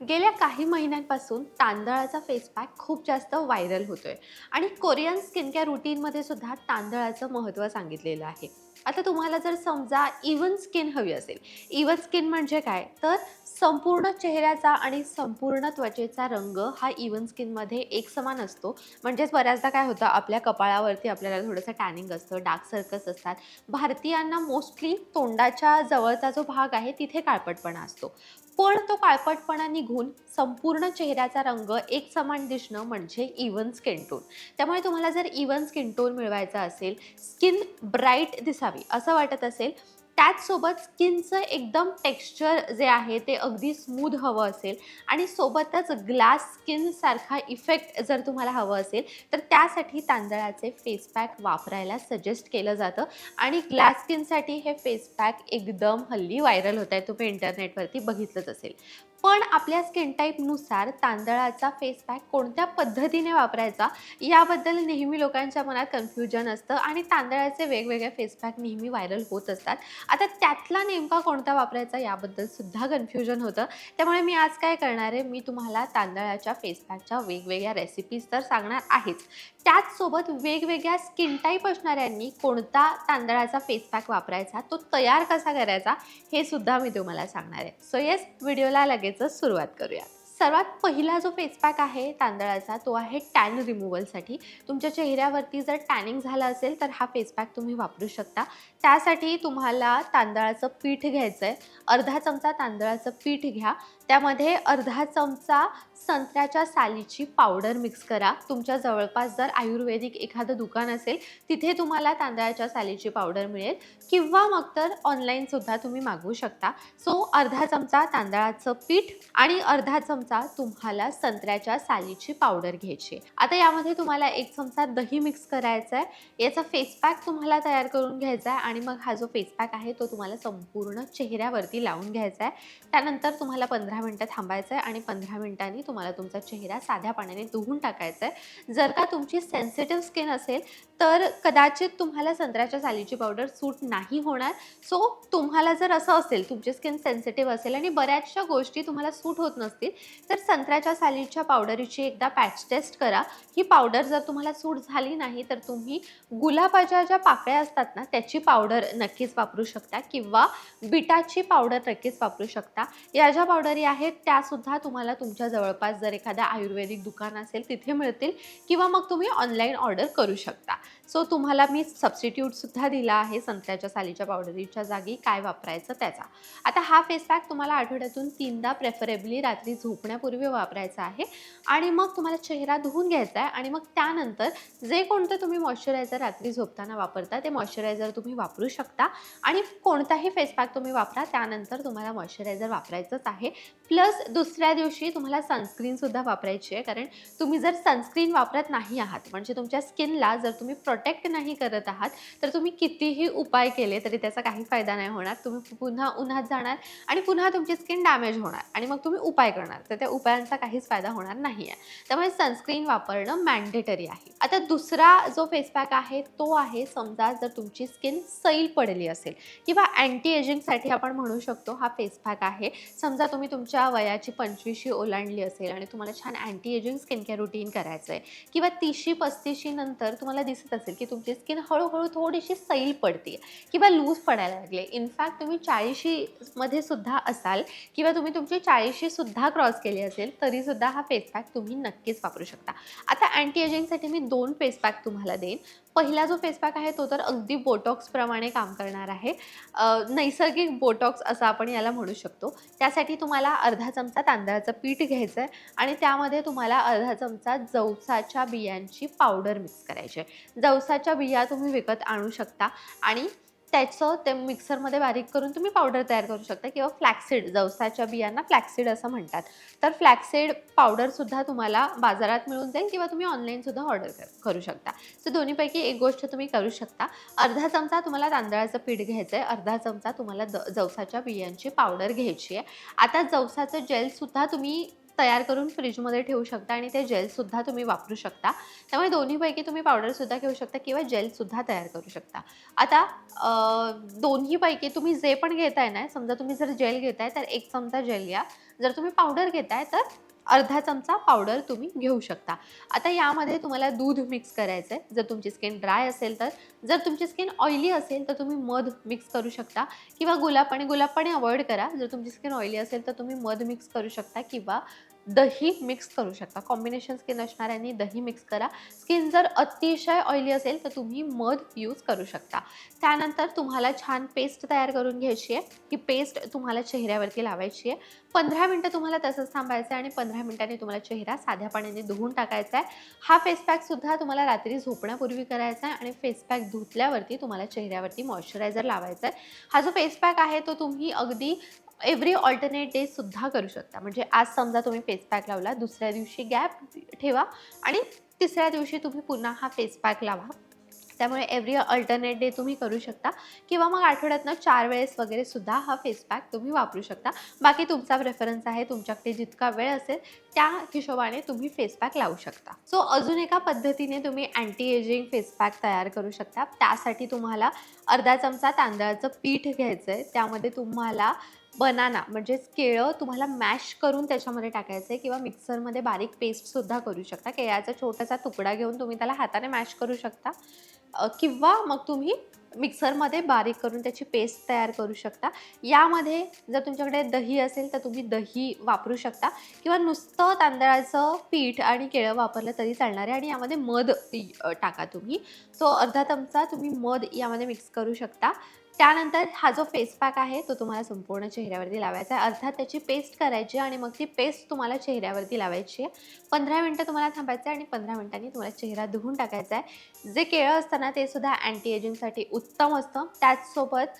गेल्या काही महिन्यांपासून तांदळाचा फेस पॅक खूप जास्त व्हायरल होतोय. आणि कोरियन स्किन केअर रुटीनमध्ये सुद्धा तांदळाचं महत्त्व सांगितलेलं आहे. आता तुम्हाला जर समजा इवन स्किन हवी असेल इवन स्किन म्हणजे काय? तर संपूर्ण चेहऱ्याचा आणि संपूर्ण त्वचेचा रंग हा इवन स्किनमध्ये एक समान असतो. म्हणजेच बऱ्याचदा काय होतं आपल्या कपाळावरती आपल्याला थोडंसं टॅनिंग असतं डार्क सर्कल्स असतात. भारतीयांना मोस्टली तोंडाच्या जवळचा जो भाग आहे तिथे काळपटपणा असतो. पण तो काळपटपणा निघून संपूर्ण चेहऱ्याचा रंग एक समान दिसणं म्हणजे इवन स्किन टोन त्यामुळे तुम्हाला जर इवन स्किन टोन मिळवायचा असेल स्किन ब्राईट दिसावी असं वाटत असेल त्याचसोबत स्किनचं एकदम टेक्स्चर जे आहे ते अगदी स्मूद हवं असेल. आणि सोबतच ग्लास स्किनसारखा इफेक्ट जर तुम्हाला हवं असेल तर त्यासाठी तांदळाचे फेस पॅक वापरायला सजेस्ट केलं जातं. आणि ग्लास स्किनसाठी हे फेस पॅक एकदम हल्ली व्हायरल होत आहे. तुम्ही इंटरनेटवरती बघितलंच असेल. पण आपल्या स्किन टाईपनुसार तांदळाचा फेस पॅक कोणत्या पद्धतीने वापरायचा याबद्दल नेहमी लोकांच्या मनात कन्फ्युजन असतं. आणि तांदळाचे वेगवेगळे फेस पॅक नेहमी व्हायरल होत असतात. आता त्यातला नेमका कोणता वापरायचा याबद्दल सुद्धा कन्फ्युजन होतं. त्यामुळे मी आज काय करणार आहे मी तुम्हाला तांदळाच्या फेसपॅकच्या वेगवेगळ्या रेसिपीज तर सांगणार आहेच. त्याचसोबत वेगवेगळ्या स्किन टाईप असणाऱ्यांनी कोणता तांदळाचा फेस पॅक वापरायचा तो तयार कसा करायचा हे सुद्धा मी तुम्हाला सांगणार आहे. सो येस व्हिडिओला लगेचच सुरुवात करूया सर्वात पहिला जो फेस पॅक आहे तांदळाचा तो आहे टॅन रिमूव्हलसाठी. तुमच्या चेहऱ्यावरती जर टॅनिंग झालं असेल तर हा फेस पॅक तुम्ही वापरू शकता. त्यासाठी तुम्हाला तांदळाचं पीठ घ्यायचं आहे अर्धा चमचा तांदळाचं पीठ घ्या. त्यामध्ये अर्धा चमचा संत्र्याच्या सालीची पावडर मिक्स करा. तुमच्या जवळपास जर आयुर्वेदिक एखादं दुकान असेल तिथे तुम्हाला तांदळाच्या सालीची पावडर मिळेल. किंवा मग तर ऑनलाईनसुद्धा तुम्ही मागवू शकता. सो अर्धा चमचा तांदळाचं पीठ आणि अर्धा चमचा तुम्हाला संत्र्याच्या सालीची पावडर घ्यायची आहे. आता यामध्ये तुम्हाला एक चमचा दही मिक्स करायचा आहे. याचा फेस पॅक तुम्हाला तयार करून घ्यायचा आहे आणि मग हा जो फेस पॅक आहे तो तुम्हाला संपूर्ण चेहऱ्यावरती लावून घ्यायचा आहे. त्यानंतर तुम्हाला पंधरा मिनटं थांबायचं आहे आणि पंधरा मिनिटांनी तुम्हाला तुमचा चेहरा साध्या पाण्याने धुवून टाकायचा आहे. जर का तुमची सेन्सिटिव्ह स्किन असेल तर कदाचित तुम्हाला संत्र्याच्या सालीची पावडर सूट नाही होणार. सो तुम्हाला जर असं असेल तुमची स्किन सेन्सिटिव्ह असेल आणि बऱ्याचशा गोष्टी तुम्हाला सूट होत नसतील तर संत्र्याच्या सालीच्या पावडरीची एकदा पॅच टेस्ट करा. ही पावडर जर तुम्हाला सूट झाली नाही तर तुम्ही गुलाबाच्या ज्या पाकळ्या असतात ना त्याची पावडर नक्कीच वापरू शकता किंवा बिटाची पावडर नक्कीच वापरू शकता. या ज्या पावडरी आहेत त्यासुद्धा तुम्हाला तुमच्या जवळपास जर एखादा आयुर्वेदिक दुकान असेल तिथे मिळतील किंवा मग तुम्ही ऑनलाईन ऑर्डर करू शकता. सो तुम्हाला मी सबस्टिट्यूटसुद्धा दिला आहे संत्र्याच्या सालीच्या पावडरीच्या जागी काय वापरायचं त्याचा. आता हा फेस पॅक तुम्हाला आठवड्यातून तीनदा प्रेफरेबली रात्री झोपण्यापूर्वी वापरायचा आहे आणि मग तुम्हाला चेहरा धुवून घ्यायचा आहे आणि मग त्यानंतर जे कोणतं तुम्ही मॉइश्चरायझर रात्री झोपताना वापरता ते मॉइश्चरायझर तुम्ही वापरू शकता. आणि कोणताही फेस पॅक तुम्ही वापरा त्यानंतर तुम्हाला मॉइश्चरायझर वापरायचंच आहे. प्लस दुसऱ्या दिवशी तुम्हाला सनस्क्रीनसुद्धा वापरायची आहे. कारण तुम्ही जर सनस्क्रीन वापरत नाही आहात म्हणजे तुमच्या स्किनला जर तुम्ही प्रोटेक्ट नाही करत आहात तर तुम्ही कितीही उपाय केले तरी त्याचा काही फायदा नाही होणार. तुम्ही पुन्हा उन्हात जाणार आणि पुन्हा तुमची स्किन डॅमेज होणार आणि मग तुम्ही उपाय करणार. तर त्या उपायांचा काहीच फायदा होणार नाही आहे त्यामुळे सनस्क्रीन वापरणं मॅन्डेटरी आहे. आता दुसरा जो फेस पॅक आहे तो आहे समजा जर तुमची स्किन सैल पडली असेल किंवा अँटी एजिंगसाठी आपण म्हणू शकतो हा फेस पॅक आहे. समजा तुम्ही तुमच्या वयाची पंचवीसशी ओलांडली असेल आणि तुम्हाला छान anti ageing skin care routine करायचं आहे किंवा तीसशी पस्तीसशी नंतर तुम्हाला दिसत असेल की तुमची स्किन हळूहळू थोडीशी सैल पडते किंवा लूज पडायला लागले इनफॅक्ट तुम्ही चाळीशीमध्ये सुद्धा असाल किंवा तुम्ही तुमची चाळीशी सुद्धा क्रॉस केली असेल तरीसुद्धा हा फेस पॅक तुम्ही नक्कीच वापरू शकता. आता अँटी एजिंगसाठी मी दोन फेस पॅक तुम्हाला देईन. पहिला जो फेस पॅक आहे तो तर अगदी बोटॉक्सप्रमाणे काम करणार आहे. नैसर्गिक बोटॉक्स असं आपण याला म्हणू शकतो. त्यासाठी तुम्हाला अर्धा चमचा तांदळाचं पीठ घ्यायचं आहे आणि त्यामध्ये तुम्हाला अर्धा चमचा जवसाच्या बियांची पावडर मिक्स करायची आहे जवसाच्या बिया तुम्ही विकत आणू शकता आणि त्याचं ते मिक्सरमध्ये बारीक करून तुम्ही पावडर तयार करू शकता किंवा फ्लॅक्सीड जवसाच्या बियांना फ्लॅक्सीड असं म्हणतात. तर फ्लॅक्सीड पावडरसुद्धा तुम्हाला बाजारात मिळून जाईल किंवा तुम्ही ऑनलाईनसुद्धा ऑर्डर करू शकता. सो दोन्हीपैकी एक गोष्ट तुम्ही करू शकता. अर्धा चमचा तुम्हाला तांदळाचं पीठ घ्यायचं आहे. अर्धा चमचा तुम्हाला द जवसाच्या बियांची पावडर घ्यायची आहे. आता जवसाचं जेलसुद्धा तुम्ही तयार करून फ्रीजमध्ये ठेवू शकता आणि ते जेलसुद्धा तुम्ही वापरू शकता. त्यामुळे दोन्हीपैकी तुम्ही पावडरसुद्धा घेऊ शकता किंवा जेलसुद्धा तयार करू शकता. आता दोन्हीपैकी तुम्ही जे पण घेताय ना समजा तुम्ही जर जेल घेताय तर एक चमचा जेल घ्या. जर तुम्ही पावडर घेताय तर अर्धा चमचा पावडर तुम्ही घेऊ शकता. आता यामध्ये तुम्हाला दूध मिक्स करायचं आहे जर तुमची स्किन ड्राय असेल तर जर तुमची स्किन ऑइली असेल तर तुम्ही मध मिक्स करू शकता. किंवा गुलाब पाणी गुलाब पाणी अवॉइड करा. जर तुमची स्किन ऑइली असेल तर तुम्ही मध मिक्स करू शकता किंवा दही मिक्स करू शकता. कॉम्बिनेशन स्किन असणाऱ्यांनी दही मिक्स करा. स्किन जर अतिशय ऑइली असेल तर तुम्ही मध यूज करू शकता. त्यानंतर तुम्हाला छान पेस्ट तयार करून घ्यायची आहे. ही पेस्ट तुम्हाला चेहऱ्यावरती लावायची आहे. पंधरा मिनटं तुम्हाला तसंच थांबायचं आहे आणि पंधरा मिनिटांनी तुम्हाला चेहरा साध्या पाण्याने धुवून टाकायचा आहे. हा फेस पॅकसुद्धा तुम्हाला रात्री झोपण्यापूर्वी करायचा आहे आणि फेस पॅक धुतल्यावरती तुम्हाला चेहऱ्यावरती मॉइश्चरायझर लावायचा आहे. हा जो फेस पॅक आहे तो तुम्ही अगदी एव्हरी ऑल्टरनेट डे सुद्धा करू शकता. म्हणजे आज समजा तुम्ही फेस पॅक लावला दुसऱ्या दिवशी गॅप ठेवा आणि तिसऱ्या दिवशी तुम्ही पुन्हा हा फेस पॅक लावा. त्यामुळे एव्हरी अल्टरनेट डे तुम्ही करू शकता किंवा मग आठवड्यातनं चार वेळेस वगैरे सुद्धा हा फेस पॅक तुम्ही वापरू शकता. बाकी तुमचा प्रेफरन्स आहे तुमच्याकडे जितका वेळ असेल त्या हिशोबाने तुम्ही फेस पॅक लावू शकता. सो अजून एका पद्धतीने तुम्ही अँटी एजिंग फेस पॅक तयार करू शकता. त्यासाठी तुम्हाला अर्धा चमचा तांदळाचं पीठ घ्यायचं आहे त्यामध्ये तुम्हाला बनाना म्हणजेच केळं तुम्हाला मॅश करून त्याच्यामध्ये टाकायचं आहे किंवा मिक्सरमध्ये बारीक पेस्टसुद्धा करू शकता. केळ्याचा छोटासा तुकडा घेऊन तुम्ही त्याला हाताने मॅश करू शकता. किंवा मग तुम्ही मिक्सरमध्ये बारीक करून त्याची पेस्ट तयार करू शकता. यामध्ये जर तुमच्याकडे दही असेल तर तुम्ही दही वापरू शकता किंवा नुसतं तांदळाचं पीठ आणि केळं वापरलं तरी चालणार आहे आणि यामध्ये मध टाका तुम्ही. सो अर्धा चमचा तुम्ही मध यामध्ये मिक्स करू शकता. त्यानंतर हा जो फेस पॅक आहे तो तुम्हाला संपूर्ण चेहऱ्यावरती लावायचा आहे. अर्थात त्याची पेस्ट करायची आणि मग ती पेस्ट तुम्हाला चेहऱ्यावरती लावायची आहे. पंधरा मिनटं तुम्हाला थांबायचं आहे आणि पंधरा मिनिटांनी तुम्हाला चेहरा धुवून टाकायचा आहे. जे केळं असतं ना ते सुद्धा अँटी एजिंगसाठी उत्तम असतं. त्याचसोबत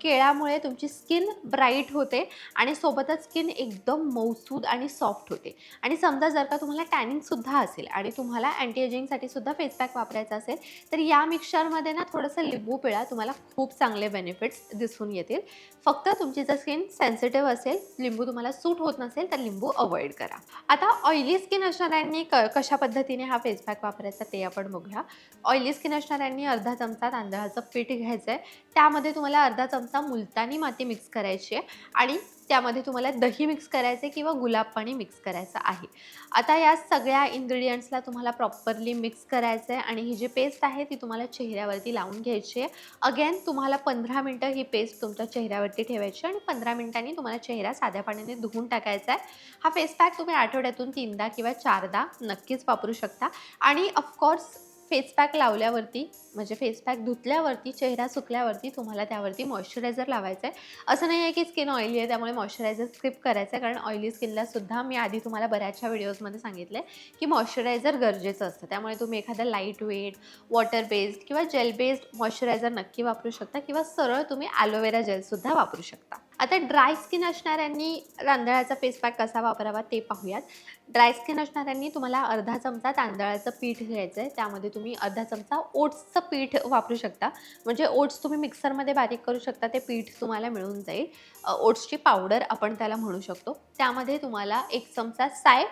केळ्यामुळे तुमची स्किन ब्राईट होते आणि सोबतच स्किन एकदम मऊसूद आणि सॉफ्ट होते. आणि समजा जर का तुम्हाला टॅनिंगसुद्धा असेल आणि तुम्हाला अँटी एजिंगसाठी सुद्धा फेस पॅक वापरायचा असेल तर या मिक्सरमध्ये ना थोडंसं लिंबू पिळा तुम्हाला खूप चांगले बेनिफिट्स दिसून येतील. फक्त तुमची जर स्किन सेन्सिटिव्ह असेल लिंबू तुम्हाला सूट होत नसेल तर लिंबू अवॉइड करा. आता ऑइली स्किन असणाऱ्यांनी क कशा पद्धतीने हा फेस पॅक वापरायचा ते आपण बघूया. ऑइली स्किन असणाऱ्यांनी अर्धा चमचा तांदळाचं पीठ घ्यायचं आहे त्यामध्ये तुम्हाला अर्धा चमचा मुलतानी माती मिक्स करायची आहे. आणि त्यामध्ये तुम्हाला दही मिक्स करायचे किंवा गुलाब पाणी मिक्स करायचं आहे. आता या सगळ्या इन्ग्रेडियंट्सला तुम्हाला प्रॉपरली मिक्स करायचं आहे आणि ही जी पेस्ट आहे ती तुम्हाला चेहऱ्यावरती लावून घ्यायची आहे. अगेन तुम्हाला पंधरा मिनटं ही पेस्ट तुमच्या चेहऱ्यावरती ठेवायची आणि पंधरा मिनिटांनी तुम्हाला चेहरा साध्या पाण्याने धुवून टाकायचा आहे. हा फेस पॅक तुम्ही आठवड्यातून तीनदा किंवा चारदा नक्कीच वापरू शकता. आणि ऑफकोर्स फेस पॅक लावल्यावरती म्हणजे फेस पॅक धुतल्यावरती चेहरा सुकल्यावरती तुम्हाला त्यावरती मॉइश्चरायझर लावायचं आहे असं नाही आहे की स्किन ऑइली आहे त्यामुळे मॉइश्चरायझर स्किप करायचं आहे कारण ऑइली स्किनला सुद्धा मी आधी तुम्हाला बऱ्याचशा व्हिडिओजमध्ये सांगितलं आहे की मॉइश्चरायझर गरजेचं असतं. त्यामुळे तुम्ही एखादा लाइट वेट वॉटर बेस्ड किंवा जेल बेस्ड मॉइश्चरायझर नक्की वापरू शकता किंवा सरळ तुम्ही ॲलोवेरा जेलसुद्धा वापरू शकता. आता ड्राय स्किन असणाऱ्यांनी तांदळाचा फेस पॅक कसा वापरावा ते पाहूयात. ड्राय स्किन असणाऱ्यांनी तुम्हाला अर्धा चमचा तांदळाचं पीठ घ्यायचं आहे त्यामध्ये तुम्ही अर्धा चमचा ओट्सचं पीठ वापरू शकता. म्हणजे ओट्स तुम्ही मिक्सरमध्ये बारीक करू शकता ते पीठ तुम्हाला मिळून जाईल. ओट्सची पावडर आपण त्याला म्हणू शकतो. त्यामध्ये तुम्हाला एक चमचा साय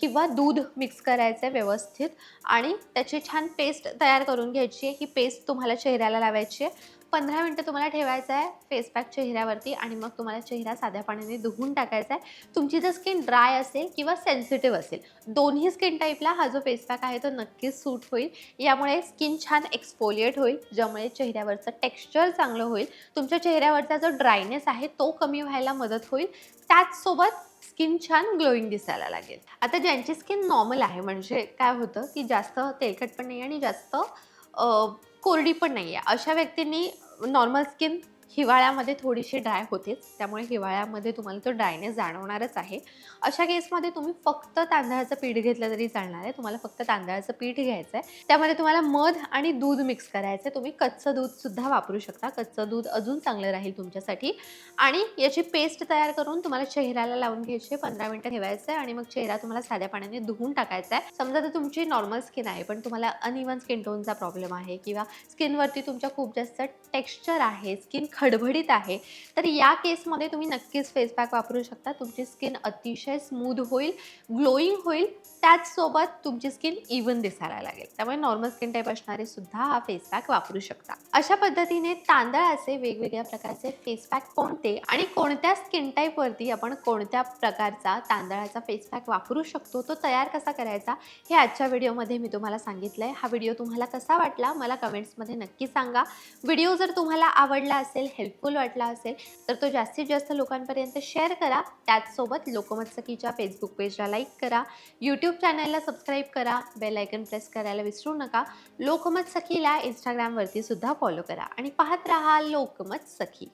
किंवा दूध मिक्स करायचं आहे व्यवस्थित. आणि त्याची छान पेस्ट तयार करून घ्यायची आहे. ही पेस्ट तुम्हाला चेहऱ्याला लावायची आहे. पंधरा मिनटं तुम्हाला ठेवायचं आहे फेस पॅक चेहऱ्यावरती आणि मग तुम्हाला चेहरा साध्या पाण्याने धुवून टाकायचा आहे. तुमची जर स्किन ड्राय असेल किंवा सेन्सिटिव्ह असेल दोन्ही स्किन टाईपला हा जो फेस पॅक आहे तो नक्कीच सूट होईल. यामुळे स्किन छान एक्सफोलिएट होईल ज्यामुळे चेहऱ्यावरचं टेक्स्चर चांगलं होईल. तुमच्या चेहऱ्यावरचा जो ड्रायनेस आहे तो कमी व्हायला मदत होईल. त्याचसोबत स्किन छान ग्लोईंग दिसायला लागेल. आता ज्यांची स्किन नॉर्मल आहे म्हणजे काय होतं की जास्त तेलकट पण नाही आणि जास्त कोरडी पण नाही आहे अशा व्यक्तींनी नॉर्मल स्किन हिवाळ्यामध्ये थोडीशी ड्राय होतेच. त्यामुळे हिवाळ्यामध्ये तुम्हाला तो ड्रायनेस जाणवणारच आहे. अशा केसमध्ये तुम्ही फक्त तांदळाचं पीठ घेतलं तरी चालणार आहे. तुम्हाला फक्त तांदळाचं पीठ घ्यायचं आहे त्यामध्ये तुम्हाला मध आणि दूध मिक्स करायचं आहे तुम्ही कच्चं दूधसुद्धा वापरू शकता. कच्चं दूध अजून चांगलं राहील तुमच्यासाठी. आणि याची पेस्ट तयार करून तुम्हाला चेहऱ्याला लावून घ्यायची. पंधरा मिनटं ठेवायचं आहे आणि मग चेहरा तुम्हाला साध्या पाण्याने धुवून टाकायचा आहे समजा तर तुमची नॉर्मल स्किन आहे पण तुम्हाला अनइवन स्किन टोनचा प्रॉब्लेम आहे किंवा स्किनवरती तुमच्या खूप जास्त टेक्स्चर आहे. स्किन खडबडीत आहे. तर या केसमध्ये तुम्ही नक्कीच फेसपॅक वापरू शकता. तुमची स्किन अतिशय स्मूद होईल ग्लोईंग होईल. त्याचसोबत तुमची स्किन इवन दिसायला लागेल. त्यामुळे नॉर्मल स्किन टाईप असणारे सुद्धा हा फेस पॅक वापरू शकता. अशा पद्धतीने तांदळाचे वेगवेगळ्या प्रकारचे फेस पॅक कोणते आणि कोणत्या स्किन टाईपवरती आपण कोणत्या प्रकारचा तांदळाचा फेस पॅक वापरू शकतो तो तयार कसा करायचा हे आजच्या व्हिडिओमध्ये मी तुम्हाला सांगितलं आहे हा व्हिडिओ तुम्हाला कसा वाटला मला कमेंट्समध्ये नक्की सांगा. व्हिडिओ जर तुम्हाला आवडला असेल हेल्पफुल वाटला असेल तर तो जास्तीत जास्त लोकांपर्यंत शेअर करा. त्याचसोबत लोकमत सखीच्या फेसबुक पेजला लाईक करा. यूट्यूब यूट्यूब चॅनलला सबस्क्राईब करा बेल आयकन प्रेस करायला विसरू नका. लोकमत सखीला इंस्टाग्रामवरती सुद्धा फॉलो करा. आणि पाहत राहा लोकमत सखी.